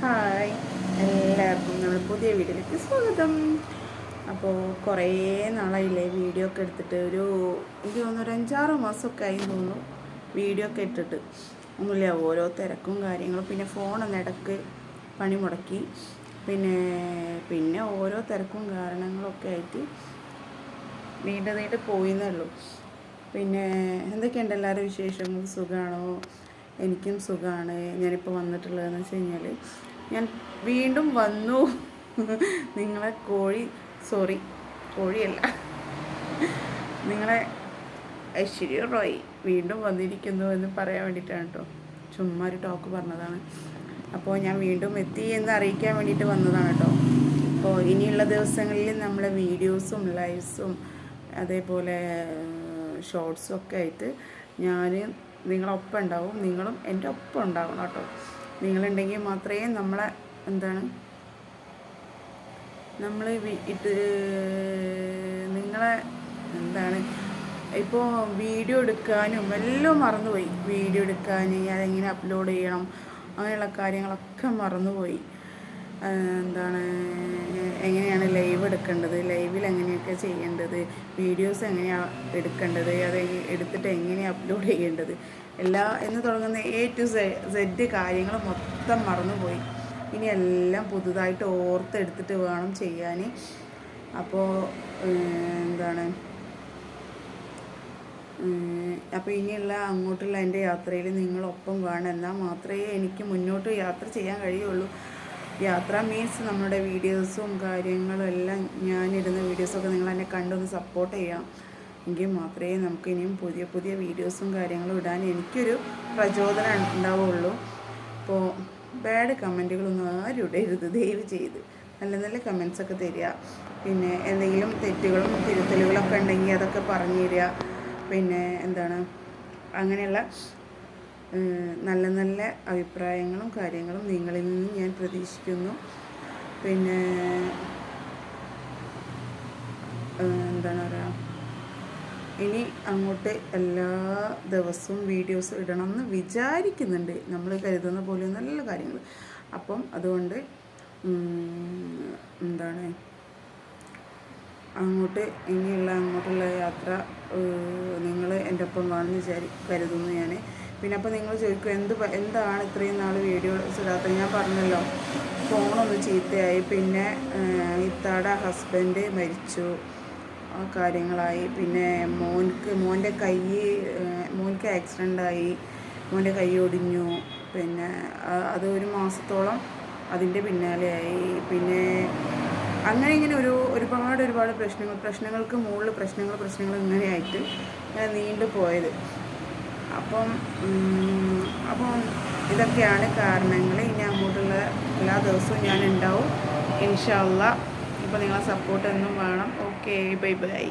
Hi. എല്ലാവർക്കും നമ്മൾ പുതിയ വീഡിയോയിലേക്ക് സ്വാഗതം. അപ്പോൾ കുറേ നാളായില്ലേ വീഡിയോ ഒക്കെ എടുത്തിട്ട് ഒരു എനിക്ക് തോന്നുന്നു ഒരു അഞ്ചാറ് മാസമൊക്കെ ആയി തോന്നുന്നു വീഡിയോ ഒക്കെ ഇട്ടിട്ട്. ഒന്നുമില്ല ഓരോ തിരക്കും കാര്യങ്ങളും. പിന്നെ ഫോണൊന്ന് ഇടയ്ക്ക് പണി മുടക്കി. പിന്നെ പിന്നെ ഓരോ തിരക്കും കാരണങ്ങളൊക്കെ ആയിട്ട് നീണ്ടു നീണ്ട് പോയിന്നേ ഉള്ളൂ. പിന്നെ എന്തൊക്കെയുണ്ട് എല്ലാവരും വിശേഷം സുഖമാണോ എനിക്കും സുഖമാണ് ഞാനിപ്പോൾ വന്നിട്ടുള്ളതെന്ന് വെച്ച് കഴിഞ്ഞാൽ ഞാൻ വീണ്ടും വന്നു. നിങ്ങളെ കോഴി സോറി കോഴിയല്ല. നിങ്ങളെ ഐശ്വര്യ റോയ് വീണ്ടും വന്നിരിക്കുന്നു എന്ന് പറയാൻ വേണ്ടിയിട്ടാണ് കേട്ടോ. ചുമ്മാ ഒരു ടോക്ക് പറഞ്ഞതാണ്. അപ്പോൾ ഞാൻ വീണ്ടും എത്തി എന്ന് അറിയിക്കാൻ വേണ്ടിയിട്ട് വന്നതാണ് കേട്ടോ. അപ്പോൾ ഇനിയുള്ള ദിവസങ്ങളിൽ നമ്മളെ വീഡിയോസും ലൈവ്സും അതേപോലെ ഷോർട്സും ഒക്കെ ആയിട്ട് ഞാൻ നിങ്ങളൊപ്പം ഉണ്ടാവും നിങ്ങളും എന്റെ ഒപ്പം ഉണ്ടാവണം കേട്ടോ. നിങ്ങളുണ്ടെങ്കിൽ മാത്രമേ നമ്മളെ എന്താണ് നമ്മൾ ഇത് നിങ്ങളെ എന്താണ് ഇപ്പോൾ വീഡിയോ എടുക്കാനും എല്ലാം മറന്നുപോയി. വീഡിയോ എടുക്കാൻ അതെങ്ങനെ അപ്ലോഡ് ചെയ്യണം അങ്ങനെയുള്ള കാര്യങ്ങളൊക്കെ മറന്നുപോയി. എന്താണ് എങ്ങനെയാണ് ലൈവ് എടുക്കേണ്ടത്? ലൈവിൽ എങ്ങനെയൊക്കെ ചെയ്യേണ്ടത്? വീഡിയോസ് എങ്ങനെയാണ് എടുക്കേണ്ടത്? അത് എടുത്തിട്ട് എങ്ങനെയാണ് അപ്ലോഡ് ചെയ്യേണ്ടത്? എല്ലാ എന്ന് തുടങ്ങുന്ന എ ടു സെഡ് കാര്യങ്ങൾ മൊത്തം മറന്നുപോയി. ഇനി എല്ലാം പുതുതായിട്ട് ഓർത്തെടുത്തിട്ട് വേണം ചെയ്യാൻ. അപ്പോൾ എന്താണ് അപ്പോൾ ഇനിയുള്ള അങ്ങോട്ടുള്ള എന്റെ യാത്രയിൽ നിങ്ങളൊപ്പം വേണം. എന്നാൽ മാത്രമേ എനിക്ക് മുന്നോട്ട് യാത്ര ചെയ്യാൻ കഴിയുള്ളൂ. യാത്ര മീൻസ് നമ്മുടെ വീഡിയോസും കാര്യങ്ങളും എല്ലാം ഞാനിടുന്ന വീഡിയോസൊക്കെ നിങ്ങൾ എന്നെ കണ്ടൊന്ന് സപ്പോർട്ട് ചെയ്യാം. എങ്കിൽ മാത്രമേ നമുക്ക് ഇനിയും പുതിയ പുതിയ വീഡിയോസും കാര്യങ്ങളും ഇടാൻ എനിക്കൊരു പ്രചോദനം ഉണ്ടാവുള്ളൂ. അപ്പോൾ ബാഡ് കമന്റുകളൊന്നും ആരും ഇടരുത് ദയവ് ചെയ്ത്. നല്ല നല്ല കമൻസൊക്കെ തരിക. പിന്നെ എന്തെങ്കിലും തെറ്റുകളും തിരുത്തലുകളൊക്കെ ഉണ്ടെങ്കിൽ അതൊക്കെ പറഞ്ഞു തരിക. പിന്നെ എന്താണ്? അങ്ങനെയുള്ള നല്ല നല്ല അഭിപ്രായങ്ങളും കാര്യങ്ങളും നിങ്ങളിൽ നിന്ന് ഞാൻ പ്രതീക്ഷിക്കുന്നു. പിന്നെ എന്താണ് പറയുക ഇനി അങ്ങോട്ട് എല്ലാ ദിവസവും വീഡിയോസ് ഇടണം എന്ന് വിചാരിക്കുന്നുണ്ട്. നമ്മൾ കരുതുന്ന പോലെ നല്ല കാര്യങ്ങൾ. അപ്പം അതുകൊണ്ട് എന്താണ്? അങ്ങോട്ട് ഇനിയുള്ള അങ്ങോട്ടുള്ള യാത്ര നിങ്ങൾ എന്റെ ഒപ്പം കാണുമെന്ന് വിചാരി കരുതുന്നു ഞാൻ. പിന്നെ അപ്പോൾ നിങ്ങൾ ചോദിക്കും എന്ത് എന്താണ് ഇത്രയും നാൾ വീഡിയോ ഇടാത്തത്? ഞാൻ പറഞ്ഞല്ലോ ഫോണൊന്ന് ചീത്തയായി പിന്നെ ഇത്താടെ ഹസ്ബൻഡ് മരിച്ചു ആ കാര്യങ്ങളായി പിന്നെ മോൻക്ക് മോന്റെ കൈ മോൻക്ക് ആക്സിഡന്റ് ആയി മോന്റെ കൈ ഒടിഞ്ഞു പിന്നെ അത് ഒരു മാസത്തോളം അതിന്റെ പിന്നാലെയായി പിന്നെ അങ്ങനെ ഇങ്ങനെ ഒരു ഒരുപാട് ഒരുപാട് പ്രശ്നങ്ങൾ പ്രശ്നങ്ങൾക്ക് മുകളിൽ പ്രശ്നങ്ങൾ പ്രശ്നങ്ങൾ ഇങ്ങനെയായിട്ട് ഇങ്ങനെ നീണ്ടു പോയത് അപ്പം അപ്പം ഇതൊക്കെയാണ് കാരണങ്ങൾ ഇനി അങ്ങോട്ടുള്ള എല്ലാ ദിവസവും ഞാൻ ഉണ്ടാവും ഇൻഷാല്ല ഇപ്പോൾ നിങ്ങളെ സപ്പോർട്ട് എന്നും വേണം. Okay bye bye